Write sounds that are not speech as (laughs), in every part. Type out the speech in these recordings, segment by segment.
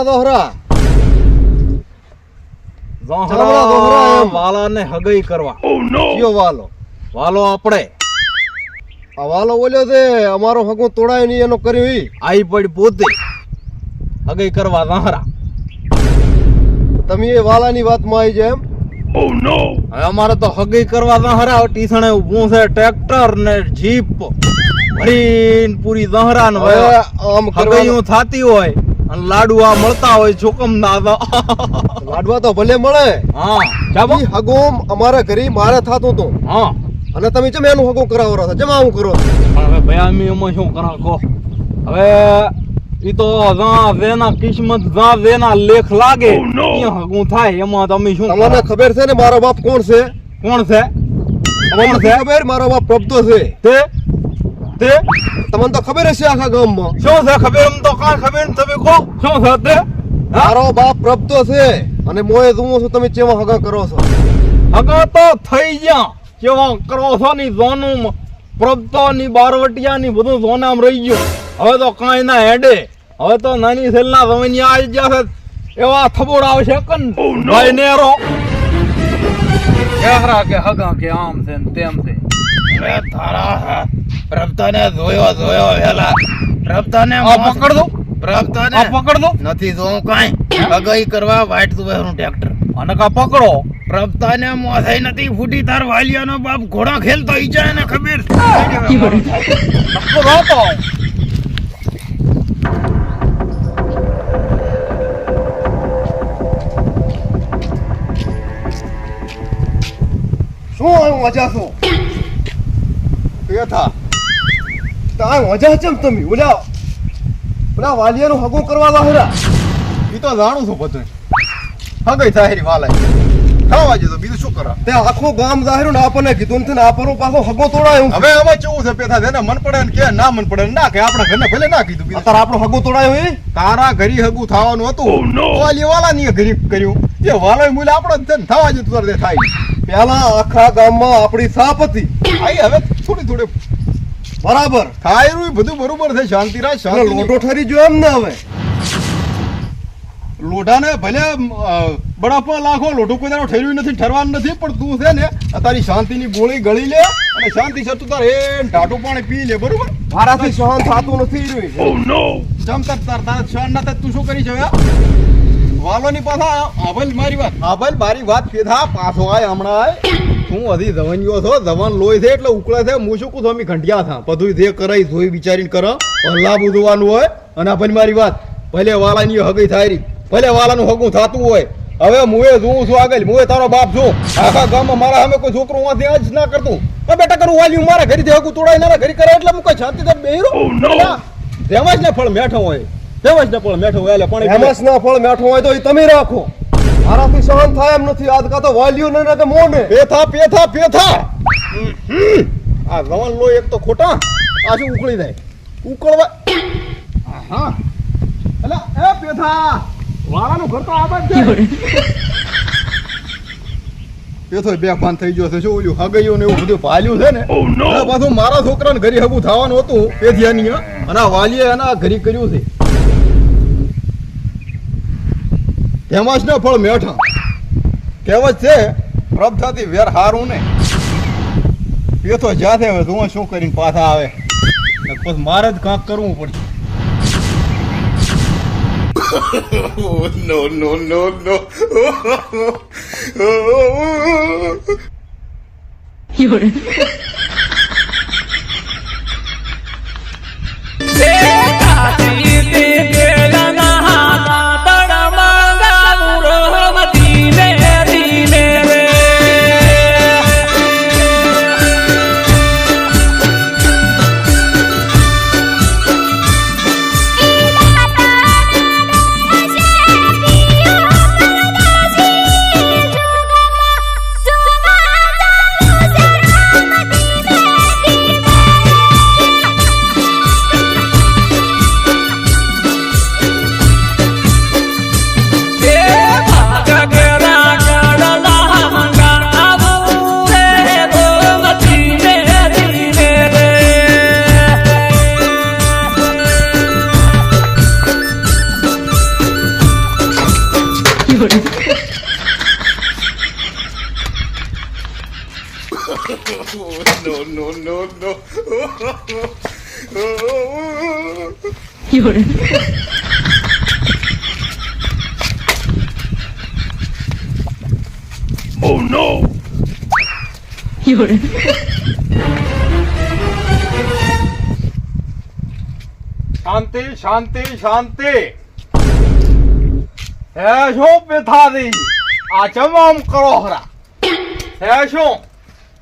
ચામડા દોહરા ઝાહરા દોહરા. વાલાને હગઈ કરવા. કયો વાલો? વાલો આપણે. આ વાલો બોલ્યો છે અમારો હગું તોડાય નહીં એનો કર્યું ઈ. આઈ પડી પોતે. હગઈ કરવા ઝાહરા તમે એ વાલાની વાતમાં આવી જાય એમ. હવે અમારે તો હગી કરવા દહરા ટીસણે ઊભું છે ટ્રેક્ટર ને જીપ ભરીન પૂરી ઝાહરા ને આમ કરવા હગઈયું થાતી હોય. અને લાડુઆ મળતા હોય જોકમ ના તો લાડવા તો ભલે મળે. હા. જાબો હગોમ હગું અમારા ઘરે મારે થાતું હતું. હા. અને તમે ચમ એનું હગો કરાવો રહો ચમ આવું કરો પણ હવે ભયામી અમે એમાં શું કરા કહો? હવે ઈ તો જા વેના કિસ્મત જા વેના લેખ લાગે ઈ હગું થાય એમાં તમે શું તમને ખબર છે ને મારો બાપ કોણ છે? કોણ છે? કોણ છે? ખબર? મારો બાપ પ્રભતો છે. તે? તે? તમને તો ખબર હશે આખા ગામમાં. શું છે ખબર? એમ તો કાંઈ ખબર ને તમે કહો. શું છે તે? મારો બાપ પ્રભતો છે અને મોએ જોઉં છું તમે ચેવા હગા કરો છો. હગા તો થઈ ગયા. કેવા કરો છો ની જોનું પ્રભતો ની બારવટિયા ની બધું જોનામ રહી ગયું. હવે તો કાંઈ ના હેડે. હવે તો નાની સેલના રમણિયા આવી ગયા છે. એવા થબોડ આવશે કન. ભાઈ નેરો. કે હગા કે આમ છે ને તેમ છે. અરે તારા પ્રભતાને જોયો જોયો વેલા. પ્રભતાને પકડ દો. પ્રભતાને પકડ દો. નથી જોઉં કાંઈ. અગાઈ કરવા વાઈટ તું ટ્રેક્ટર. અને કા પકડો. પ્રભતાને મોથાઈ નથી ફૂટી તાર વાલિયાનો બાપ ઘોડા ખેલતો ખબર. પકડો તો શું આવું મજા છો? બેઠા. તા મજા ચમ તમે? ઓલા ઓલા વાલિયાનું હગું કરવા લાહરા ઈ તો જાણું છું બધું. હગઈ થાય વાલા ખાવા જતો બીજું શું કરા? તે આખું ગામ જાહેરું ને આપણને કીધું નથી ને આપણું પાછો હગો તોડાયું. હવે આમાં કેવું છે પેથા? જેને મન પડે ને કે ના મન પડે ને કે આપણા ઘરને ભલે ના કીધું બીજું. અત્યારે આપણું હગું તોડાયું એ તારા ઘરી હગું થવાનું હતું. વાલી વાલા ની ઘરી કર્યું. એ વાલો મૂલ્ય આપણો જ છે ને. થવા જતું થાય. પેલા આખા ગામમાં આપણી સાપ હતી. આઈ હવે થોડી થોડી. બરાબર. બધું બરોબર છે શાંતિ રાખ અને શાંતિ લોટો ઠરી ગયો એમ ને હવે. લોઢાને ભલે લાખો લોઢું કોઈ દાડો ઠર્યું નથી ઠરવાનું નથી પણ તું છે ને તારી શાંતિની ગોળી ગળી લે અને શાંતિ છે તું તાર એ ટાટું પાણી પી લે બરોબર? મારાથી સહન થતું નથી રહ્યું જમ તાર તાર તાર શાન ના તું શું કરી છે વાલોની પાછા આભલ મારી વાત. આભલ મારી વાત કીધા પાછો આય હમણાં આય. હું હજી જવાનીઓ છો? ધવન લોહી છે એટલે ઉકળે છે. હું શું કહું છું? અમે ઘંટિયા થા. બધું જે કરાય જોઈ વિચારીને કરો. લાભ બુધવાનું હોય અને આપણને મારી વાત. ભલે વાલાની હગી થાય રહી ભલે વાલાનું હગું થતું હોય. હવે મુએ જોઉં છું આગળ. મુએ તારો બાપ છું. આખા ગામમાં મારા સામે કોઈ છોકરો વાંથી આજ ના કરતું. હવે બેટા કરું વાલ્યું મારા ઘરેથી હગું તોડાય ના ઘરે કરે એટલે હું કઈ શાંતિ થી બેહી તેમાં જ ને. ફળ મેઠો હોય. તેમજ ને ફળ મેઠો હોય એટલે પણ તેમજ ના ફળ મેઠો હોય તો એ તમે રાખો. મારાથી સહન થાય એમ નથી. આજ કાં તો વાલ્યું ને કે મોને પેથા પેથા પેથા! આ રવાન લો એક તો ખોટા. આ શું ઉકળી જાય? ઉકળવા હા એટલે એ પેથા! વાળાનું ઘર તો આબાદ છે. પેથો બે પાન થઈ ગયો છે. શું ઓલું હગઈયો ને એવું બધું પાલ્યું છે ને? પાછું મારા છોકરાને ઘરે હગું થવાનું હતું પેથિયાની અને આ વાલીએ એના ઘરે કર્યું છે. ને ફળ મેઠા. કહેવત છે પ્રભતાથી વેર હારું ને. એ તો જાતે હવે તું શું કરીને પાછા આવે? પછી મારે જ કાંક કરવું પડશે. (laughs) Thank (laughs) you. શાંતિ શાંતિ શાંતિ હે શું પેથાદી આ ચમ આમ કરો હરા હે શું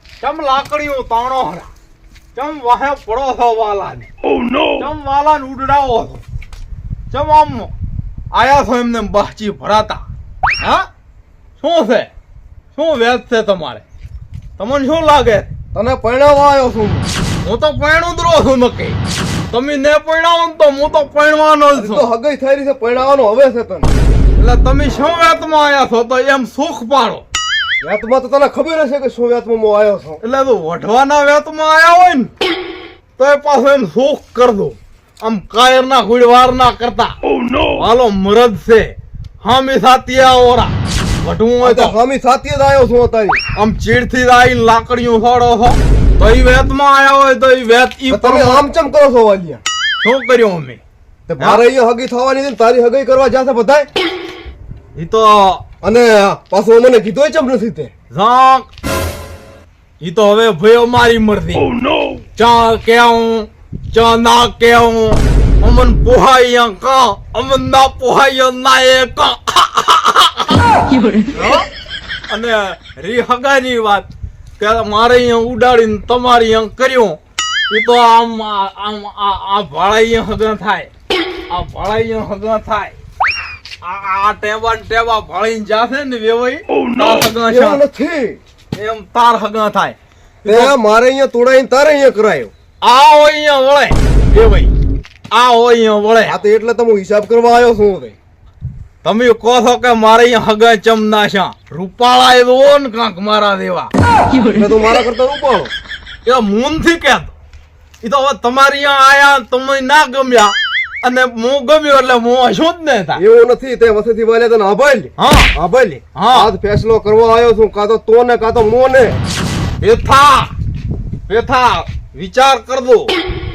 ચમ લાકડીઓ તાણો હરા ચમ વાહે પડો છો વાલાને? ચમ વાલાન ઉડડાવો છો ચમ આમ આયા છો એમને બાચી ભરાતા? હા? શું છે? શું વેચ છે તમારે? તમને શું લાગે? તને પરણાવવા આવ્યો છું. હું. તો રહું છું નક્કી તમે ને પરણાવો તો હું તો પરણવાનો જ તો હગઈ થઈ રહી છે પરણાવવાનો હવે છે તને. એટલે તમે શું વેતમાં આવ્યા છો? તો એમ સુખ પાડો. વ્યાતમાં તો તને ખબર હશે કે શું વ્યાતમાં હું આવ્યો છું. એટલે તો વઢવાના વેતમાં આવ્યા હોય ને તો એ પાછો કર દો. આમ કાયરના ગુડવાર ના કરતા. હાલો મરદ છે. હામી સાતી ઓરા. વઢવું હોય તો. હામી જ આવ્યો છું અત્યારે. આમ ચીડથી આવીને લાકડીઓ સાડો છો. તો એ વેતમાં આવ્યા હોય તો એ વેત ઈ તમે આમ ચમ કરો છો વાલિયા શું કર્યું અમે? તે મારે અહીંયા હગી થવાની છે તારી હગી કરવા જાશે બધાય. એ તો અને પાછું મને કીધું ચમ નથી તે ઝાંક. ઈ તો હવે ભયો મારી મરતી ચા કેવું? ચા ના કેવું? અમન પોહાય કા? અમન ના પોહાય ના એ કા? અને રી હગાની વાત. કે મારે અહીંયા ઉડાડીને તમારે અહીંયા કર્યું. એ તો આમ આ- આમ આ આ ભાડા અહીંયા હગા થાય. આ ભાડા અહીંયા હગા થાય. આ આ ટેબા ને જાશે ને વેવાઈ તાર હગા છે. એવું નથી. એમ તાર હગા થાય. તે મારે અહીંયા તોડાઈને તારે અહીંયા કરાયો. આ હોય અહીંયા વળે વેવાઈ. આ હોય અહીંયા વળે. આ તો એટલે તમે હિસાબ કરવા આવ્યો છું હવે. તમે કહો છો કે મારે અહીંયા હગા ચમ છે. રૂપાળા એ ને કાંક મારા દેવા. તો મારા કરતા રૂપાળો. એ મૂનથી કે એ તો હવે તમારી અહીંયા આયા તમે ના ગમ્યા. અને હું ગમ્યો એટલે હું હશું જ ને થાય એવું નથી તે વસેથી વાલે તને આભાર હા. આભાર હા. આજ ફેસલો કરવા આવ્યો છું કાં તો તો ને કાં તો મોને. પેથા પેથા વિચાર કરજો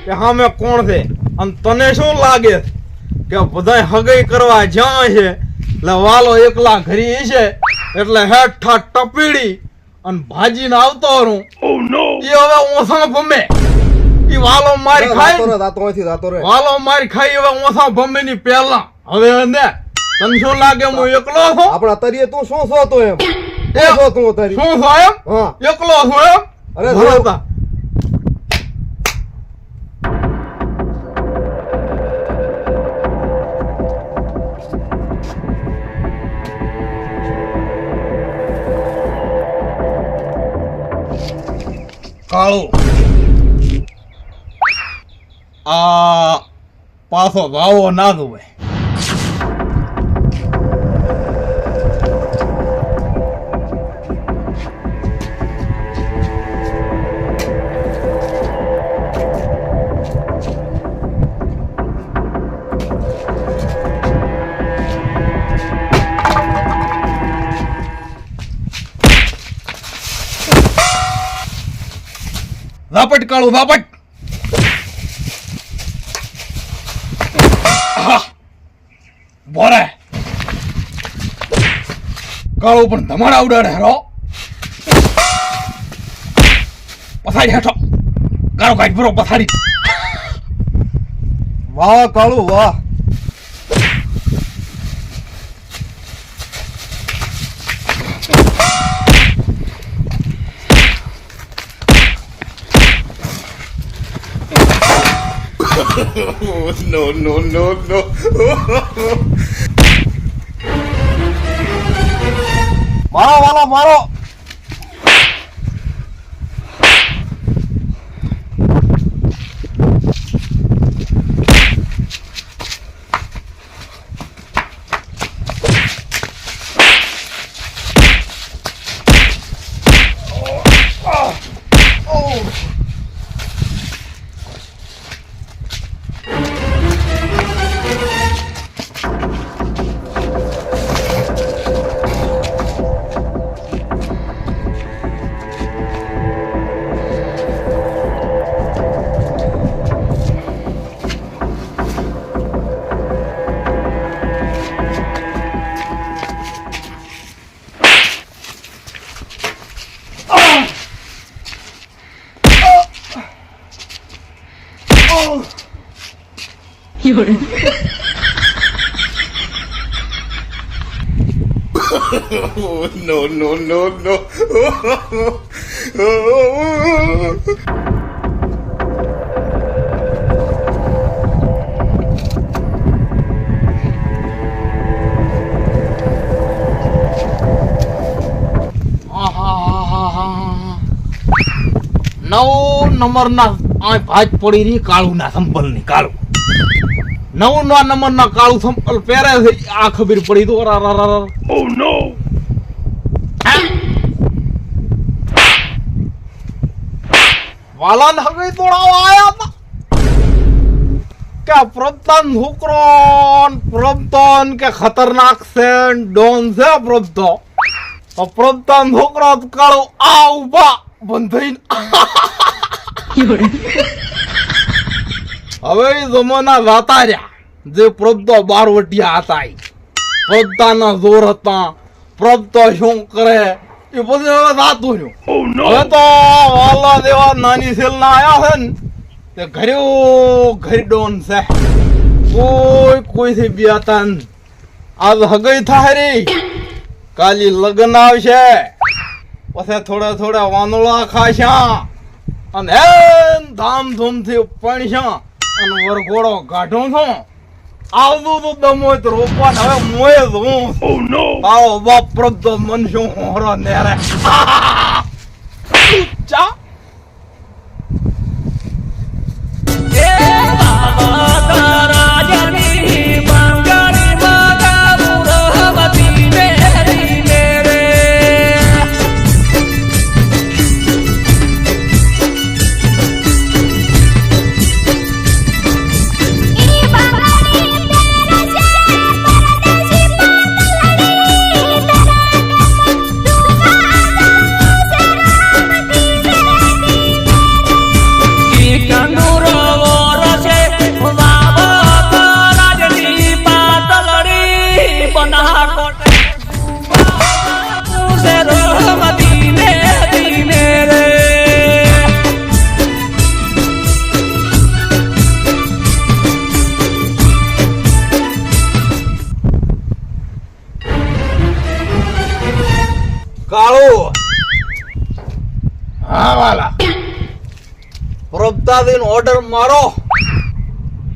કે હા મેં કોણ છે? અને તને શું લાગે કે બધાય હગઈ કરવા જ્યાં છે? એટલે વાલો એકલા ઘરી છે એટલે હેઠા ટપીડી અને ભાજીને આવતો રહું એ હવે ઓછા ભમે એ વાલો મારી ખાઈ જાતો જાતો વાલો મારી ખાઈ હવે ઓસા ભમે ની પહેલા. હવે ને તને શું લાગે હું એકલો છું? આપણા તરીએ તું શું છો તો એમ? એ- છો તું તરી શું છો એમ? એકલો છું એમ? અરે ભરોસા. કાળો. આ પાછો ભાવો ના દુવે ઝાપટ કાળો ઝાપટ બોરે. કાળો પણ ધમાડા ઉડાડે હેરો પથાડી હેઠો. કાળો કાઢ ભરો પથાડી વાહ કાળુ વાહ. (laughs) (laughs) મારો વાલો મારો. (laughs) no, no, no, no. આહાહાહા. નવ નંબરના આ ભાજ પડી રહી કાળું ના સંપલની કાળું નવ ના નંબર ના કાળું સંપલ પહેરે છે. આ ખબર પડી તો રા રા રા ઓ નો વાલાન હવે તોડાવ આયા તા કે પ્રબતાન હુકરોન ન કે ખતરનાક સેન ડોન છે પ્રબતો તો પ્રબતાન છોકરો તો કાળો આ ઊભા બંધાઈને (laughs) હવે જમાના જાતા રહ્યા જે પ્રબતો બારવટિયા હતા ઈ. પ્રબતાના જોર હતા પ્રબતો શું કરે એ બધું હવે જાતું રહ્યું. હવે તો વાલા દેવા નાની સેલ ના આયા છે ને તે ઘરે ઘરી ડોન છે. કોઈ કોઈ થી બિયાતા. આજ હગઈ થાય રે. કાલી લગ્ન આવશે. પછી થોડા થોડા વાનોળા ખાશા. અને ધામધૂમથી પણશા. અને વરઘોડો ગાઢો છો? આવતું તો દમો તો રોપવા ને હવે મોય હું. આવો બાપ પ્રબ્ધ મનશું હોરો નેરે. (laughs) ચા? હા ઓર્ડર મારો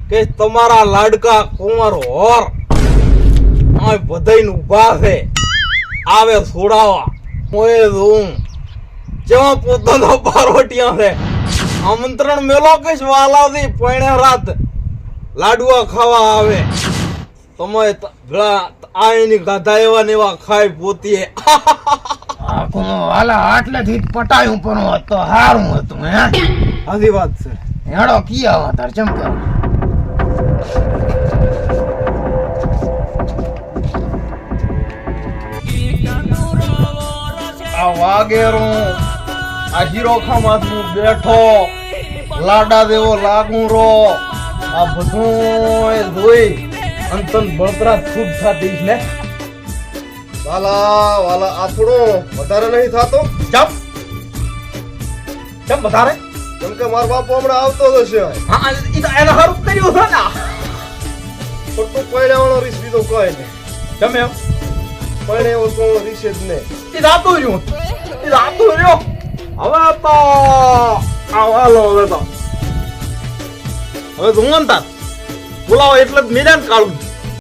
કે તમારા લાડકા કુંવર હોર આ બધાઈને ઊભા છે. આવે છોડાવા. મોએ જોઉં. જેમાં પોતાનો પારોટિયા છે. આમંત્રણ મેલો કે વાલાથી પૈણે રાત લાડવા ખાવા આવે. તમે ભેળા આ એની ગાધા એવા ને એવા ખાય પોતીએ. (laughs) વાલા આટલેથી પટાયું પણ હોત તો હારું હતું હે? હાજી વાત છે. હેડો કિયા તાર ચમકાર આ વાગેરું આ હીરો ખામાં હું બેઠો લાડા દેવો લાગુ રો આ બધું જોઈ અંતન બળતરા ખૂબ થતી ને વાલા વાલા આપણો વધારે નહીં થતો. ચમ જમ વધારે. કેમ કે મારો બાપો હમણાં આવતો જ હા ઈ તો એને હારું કર્યું છે ને. પણ તું પૈણાવાનો રીસ બીજો કઈ ને ચમ એમ એવો તો રીસે જ નહીં. ઈ રાતો રહ્યો. ઈ રાતો રહ્યો. હવે તો આવાલો હવે તો. હવે તો તાર. બોલાવો એટલે જ મેદાન કાઢું